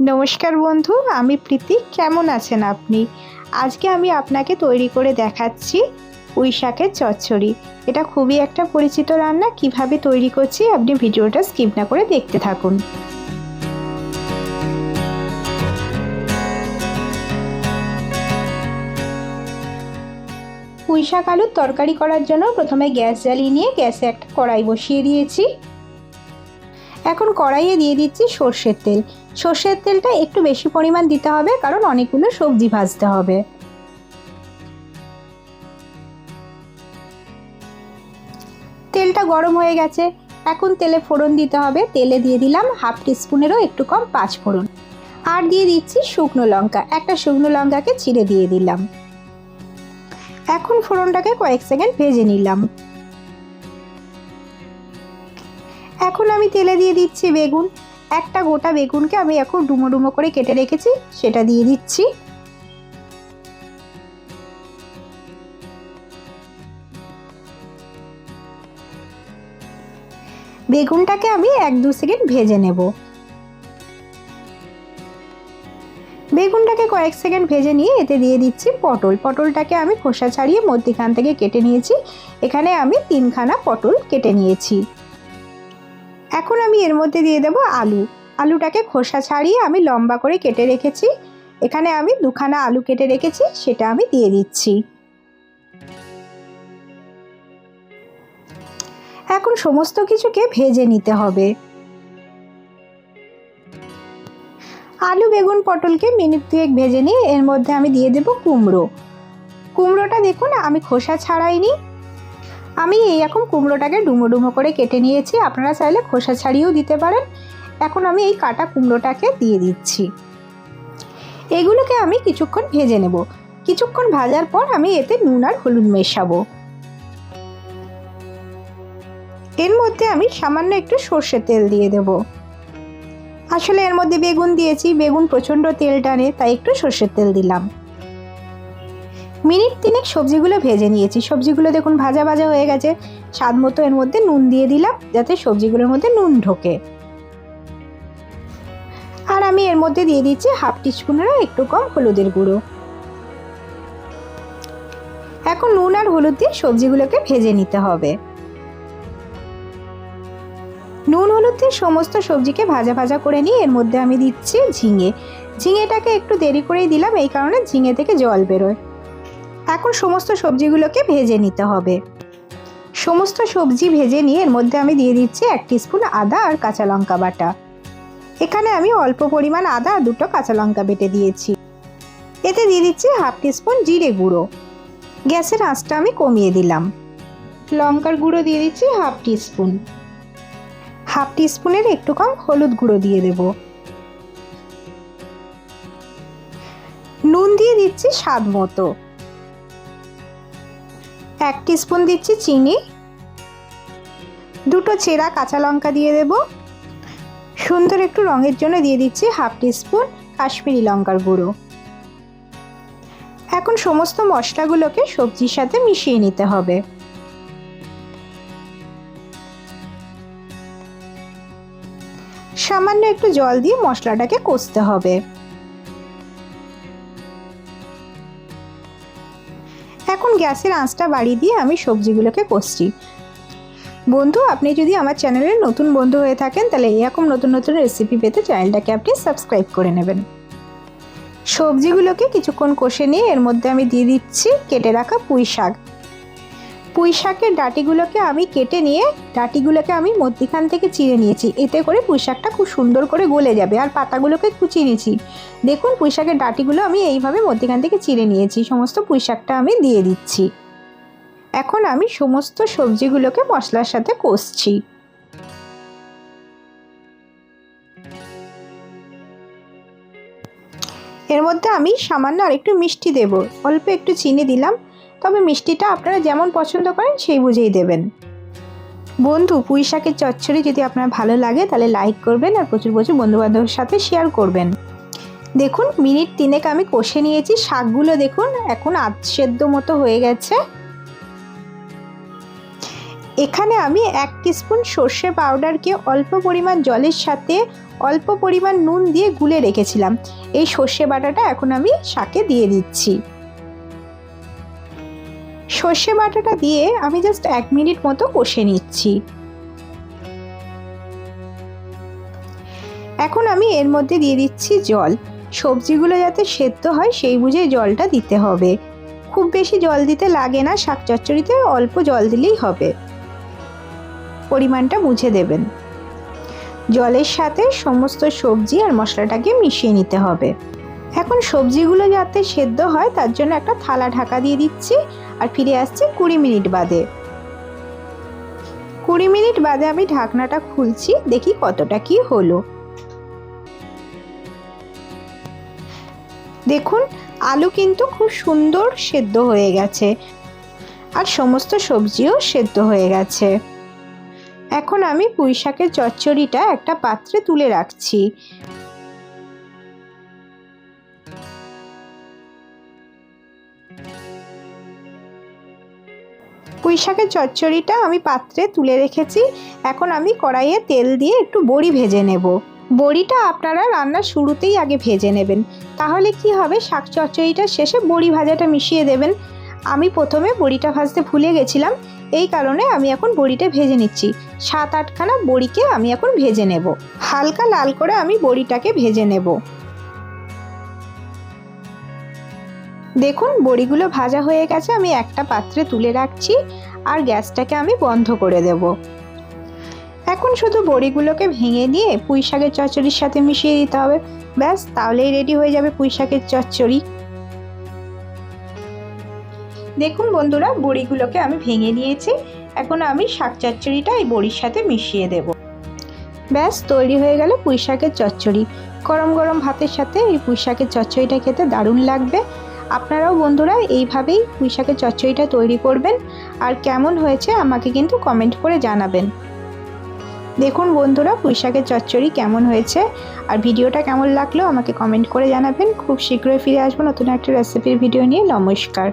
নমস্কার বন্ধু, আমি প্রীতি। কেমন আছেন আপনি? আজকে আমি আপনাকে তৈরি করে দেখাচ্ছি পুঁই শাকের চচ্চড়ি। এটা খুবই একটা পরিচিত রান্না। কীভাবে তৈরি করছি আপনি ভিডিওটা স্কিপ না করে দেখতে থাকুন। পুঁই শাক আলুর তরকারি করার জন্য প্রথমে গ্যাস জ্বালিয়ে নিয়ে গ্যাসে একটা কড়াই বসিয়ে দিয়েছি। এখন কড়াইয়ে দিয়ে দিচ্ছি সর্ষের তেল। সর্ষের তেলটা একটু বেশি পরিমাণ দিতে হবে, কারণ অনেকগুলো সবজি ভাজতে হবে। তেলটা গরম হয়ে গেছে। এখন তেলে ফোড়ন দিতে হবে। তেলে দিয়ে দিলাম হাফ টিস্পুনেরও একটু কম পাঁচ ফোড়ন। আর দিয়ে দিচ্ছি শুকনো লঙ্কা। একটা শুকনো লঙ্কাকে চিড়ে দিয়ে দিলাম। এখন ফোড়নটাকে কয়েক সেকেন্ড ভেজে নিলাম। এখন আমি তেলে দিয়ে দিচ্ছি বেগুন। একটা গোটা বেগুনকে আমি এখন ডুমো ডুমো করে কেটে রেখেছি, সেটা দিয়ে দিচ্ছি। বেগুনটাকে আমি এক দু সেকেন্ড ভেজে নেব। বেগুনটাকে কয়েক সেকেন্ড ভেজে নিয়ে এতে দিয়ে দিচ্ছি পটল। পটলটাকে আমি খোসা ছাড়িয়ে মধ্যিখান থেকে কেটে নিয়েছি। এখানে আমি তিনখানা পটল কেটে নিয়েছি। এখন আমি এর মধ্যে দিয়ে দেবো আলু। আলুটাকে খোসা ছাড়িয়ে আমি লম্বা করে কেটে রেখেছি। এখানে আমি দুখানা আলু কেটে রেখেছি, সেটা আমি দিয়ে দিচ্ছি। এখন সমস্ত কিছুকে ভেজে নিতে হবে। আলু বেগুন পটলকে মিনিট দুয়েক ভেজে নিয়ে এর মধ্যে আমি দিয়ে দেব কুমড়ো। কুমড়োটা দেখুন, আমি খোসা ছাড়াইনি। আমি এইরকম কুমড়োটাকে ডুমো ডুমো করে কেটে নিয়েছি। আপনারা চাইলে খোসা ছাড়িয়েও দিতে পারেন। এখন আমি এই কাটা কুমড়োটাকে দিয়ে দিচ্ছি। এগুলোকে আমি কিছুক্ষণ ভেজে নেব। কিছুক্ষণ ভাজার পর আমি এতে নুন আর হলুদ মেশাবো। এর মধ্যে আমি সামান্য একটু সর্ষের তেল দিয়ে দেব। আসলে এর মধ্যে বেগুন দিয়েছি। বেগুন প্রচণ্ড তেল টানে তাই একটু সর্ষের তেল দিলাম। মিনিট তিনেক সবজিগুলো ভেজে নিয়েছি। সবজিগুলো দেখুন ভাজা ভাজা হয়ে গেছে। স্বাদ মতো এর মধ্যে নুন দিয়ে দিলাম যাতে সবজিগুলোর মধ্যে নুন ঢোকে। আর আমি এর মধ্যে দিয়ে দিচ্ছি হাফ টিস্পুনেরও একটু কম হলুদের গুঁড়ো। এখন নুন আর হলুদ দিয়ে সবজিগুলোকে ভেজে নিতে হবে। নুন হলুদ দিয়ে সমস্ত সবজিকে ভাজা ভাজা করে নিয়ে এর মধ্যে আমি দিচ্ছি ঝিঙে। ঝিঙেটাকে একটু দেরি করেই দিলাম, এই কারণে ঝিঙে থেকে জল বেরোয়। এখন সমস্ত সবজিগুলোকে ভেজে নিতে হবে। সমস্ত সবজি ভেজে নিয়ে এর মধ্যে আমি দিয়ে দিচ্ছি এক স্পুন আদা আর কাঁচা লঙ্কা বাটা। এখানে আমি অল্প পরিমাণ আদা আর দুটো কাঁচা লঙ্কা বেটে দিয়েছি। এতে দিয়ে দিচ্ছি হাফ টিস্পুন জিরে গুঁড়ো। গ্যাসের আঁচটা আমি কমিয়ে দিলাম। লঙ্কার গুঁড়ো দিয়ে দিচ্ছি হাফ টিস্পুন। হাফ টিস্পুনের একটু কম হলুদ গুঁড়ো দিয়ে দেব। নুন দিয়ে দিচ্ছি স্বাদ মতো। এক স্পুন দিচ্ছি চিনি। দুটো চেরা কাঁচা লঙ্কা দিয়ে দেব। সুন্দর একটু রঙের জন্য দিয়ে দিচ্ছি হাফ স্পুন কাশ্মীরি লঙ্কার গুঁড়ো। এখন সমস্ত মশলাগুলোকে সবজির সাথে মিশিয়ে নিতে হবে। সামান্য একটু জল দিয়ে মশলাটাকে কষতে হবে। গ্যাসের আঁচটা বাড়িয়ে দিয়ে আমি সবজিগুলোকে কষছি। বন্ধু, আপনি যদি আমার চ্যানেলের নতুন বন্ধু হয়ে থাকেন, তাহলে এরকম নতুন নতুন রেসিপি পেতে চ্যানেলটাকে আপনি সাবস্ক্রাইব করে নেবেন। সবজিগুলোকে কিছুক্ষণ কষে নিয়ে এর মধ্যে আমি দিয়ে দিচ্ছি কেটে রাখা পুঁই শাক পুঁই শাকের ডাঁটিগুলোকে আমি কেটে নিয়ে ডাঁটিগুলোকে আমি মধ্যিখান থেকে চিড়ে নিয়েছি। এতে করে পুঁই শাকটা খুব সুন্দর করে গলে যাবে আর পাতাগুলোকে কুচিয়ে নিয়েছি। দেখুন পুঁই শাকের ডাঁটিগুলো আমি এইভাবে মধ্যিখান থেকে চিড়ে নিয়েছি। সমস্ত পুঁই শাকটা আমি দিয়ে দিচ্ছি। এখন আমি সমস্ত সবজিগুলোকে মশলার সাথে কষছি। এর মধ্যে আমি সামান্য আরেকটু মিষ্টি দেব। অল্প একটু চিনি দিলাম। তবে মিষ্টিটা আপনারা যেমন পছন্দ করেন, সেই বুঝেই দেবেন। বন্ধু, পুঁই শাকের চচ্চড়ি যদি আপনার ভালো লাগে, তাহলে লাইক করবেন আর প্রচুর প্রচুর বন্ধুবান্ধবের সাথে শেয়ার করবেন। দেখুন, মিনিট তিনেক আমি কষে নিয়েছি, শাকগুলো দেখুন, এখন আধ সেদ্ধ মতো হয়ে গেছে। এখানে আমি এক স্পুন সর্ষে পাউডারকে অল্প পরিমাণ জলের সাথে অল্প পরিমাণ নুন দিয়ে গুলে রেখেছিলাম। এই সর্ষে বাটাটা এখন আমি শাকে দিয়ে দিচ্ছি। সর্ষে বাটাটা দিয়ে আমি জাস্ট এক মিনিট মতো কষে নিচ্ছি। এখন আমি এর মধ্যে দিয়ে দিচ্ছি জল। সবজিগুলো যাতে সেদ্ধ হয় সেই বুঝে জলটা দিতে হবে। খুব বেশি জল দিতে লাগে না, শাক চচ্চড়িতে অল্প জল দিলেই হবে। পরিমাণটা বুঝে দেবেন। জলের সাথে সমস্ত সবজি আর মশলাটাকে মিশিয়ে নিতে হবে। এখন সবজিগুলো যাতে সেদ্ধ হয়, তার জন্য একটা থালা ঢাকা দিয়ে দিচ্ছি আর ফিরে আসছি কুড়ি মিনিট বাদে। কুড়ি মিনিট বাদে আমি ঢাকনাটা খুলছি, দেখি কতটা কি হলো। দেখুন, আলু কিন্তু খুব সুন্দর সেদ্ধ হয়ে গেছে আর সমস্ত সবজিও সেদ্ধ হয়ে গেছে। এখন আমি পুঁই শাকের চচ্চড়িটা একটা পাত্রে তুলে রাখছি। পুঁই শাকের চচ্চড়িটা আমি পাত্রে তুলে রেখেছি। এখন আমি কড়াইয়ে তেল দিয়ে একটু বড়ি ভেজে নেব। বড়িটা আপনারা রান্নার শুরুতেই আগে ভেজে নেবেন। তাহলে কি হবে? শাক চচ্চড়িটার শেষে বড়ি ভাজাটা মিশিয়ে দেবেন। আমি প্রথমে বড়িটা ভাজতে ভুলে গেছিলাম। এই কারণে আমি এখন বড়িটা ভেজে নিচ্ছি। সাত আটখানা বড়িকে আমি এখন ভেজে নেব। হালকা লাল করে আমি বড়িটাকে ভেজে নেব। দেখুন, বড়িগুলো ভাজা হয়ে গেছে, আমি একটা পাত্রে তুলে রাখছি আর গ্যাসটাকে আমি বন্ধ করে দেব। এখন শুধু বড়িগুলোকে ভেঙে নিয়ে পুঁই শাকের চচ্চড়ির সাথে মিশিয়ে দিতে হবে। ব্যাস, তাহলেই রেডি হয়ে যাবে পুঁই শাকের চচ্চড়ি। দেখুন বন্ধুরা, বড়িগুলোকে আমি ভেঙে নিয়েছি। এখন আমি শাক চচ্চড়িটা এই বড়ির সাথে মিশিয়ে দেব। ব্যাস, তৈরি হয়ে গেল পুঁই শাকের চচ্চড়ি। গরম গরম ভাতের সাথে এই পুঁই শাকের চচ্চড়িটা খেতে দারুণ লাগবে। আপনারাও বন্ধুরা এইভাবেই পুঁইশাকের চচ্চড়িটা তৈরি করবেন আর কেমন হয়েছে আমাকে কিন্তু কমেন্ট করে জানাবেন। দেখুন বন্ধুরা পুঁইশাকের চচ্চড়ি কেমন হয়েছে আর ভিডিওটা কেমন লাগল আমাকে কমেন্ট করে জানাবেন। খুব শীঘ্রই ফিরে আসব নতুন একটা রেসিপির ভিডিও নিয়ে। নমস্কার।